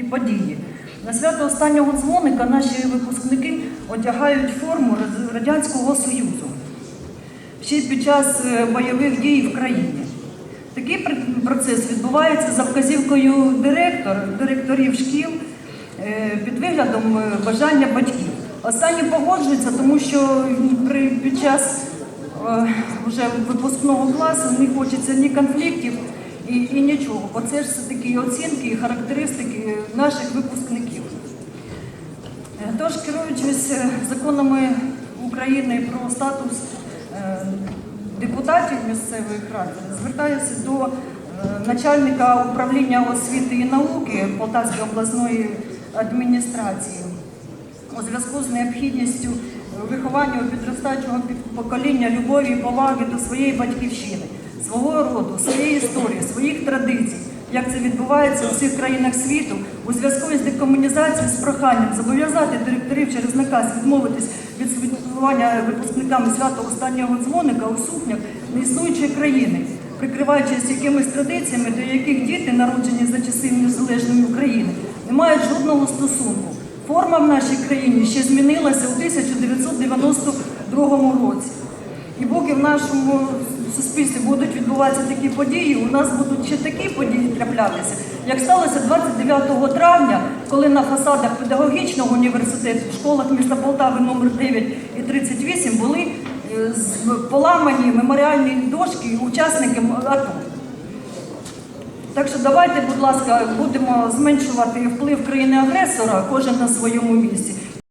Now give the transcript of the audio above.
Події. На свято останнього дзвоника наші випускники одягають форму Радянського Союзу ще під час е, бойових дій в країні. Такий процес відбувається за вказівкою директор, директорів шкіл е, під виглядом е, бажання батьків. Останні погоджуються, тому що під час вже випускного класу не хочеться ні конфліктів і, і нічого. Бо це ж такі оцінки і характеристики наших випускників. Е, Тож, керуючись е, законами України про статус е, депутатів місцевих рад, звертаюся до начальника управління освіти і науки Полтавської обласної адміністрації у зв'язку з необхідністю виховання у підростаючого покоління любові і поваги до своєї батьківщини, свого роду, своєї історії, своїх традицій, як це відбувається у всіх країнах світу, у зв'язку із декомунізацією з проханням зобов'язати директорів через наказ відмовитись від святкування випускниками свята останнього дзвоника у сукнях неіснуючої країни, прикриваючись якимись традиціями, до яких діти, народжені за часів незалежної України, не мають жодного стосунку. Форма в нашій країні ще змінилася у 1992 році. І поки в нашому суспільстві будуть відбуватися такі події, у нас будуть ще такі події траплятися, як сталося 29 травня, коли на фасадах педагогічного університету в школах міста Полтави номер 9 і 38 були е, поламані меморіальні дошки учасникам АТО. Так що давайте, будь ласка, будемо зменшувати вплив країни-агресора, кожен на своєму місці,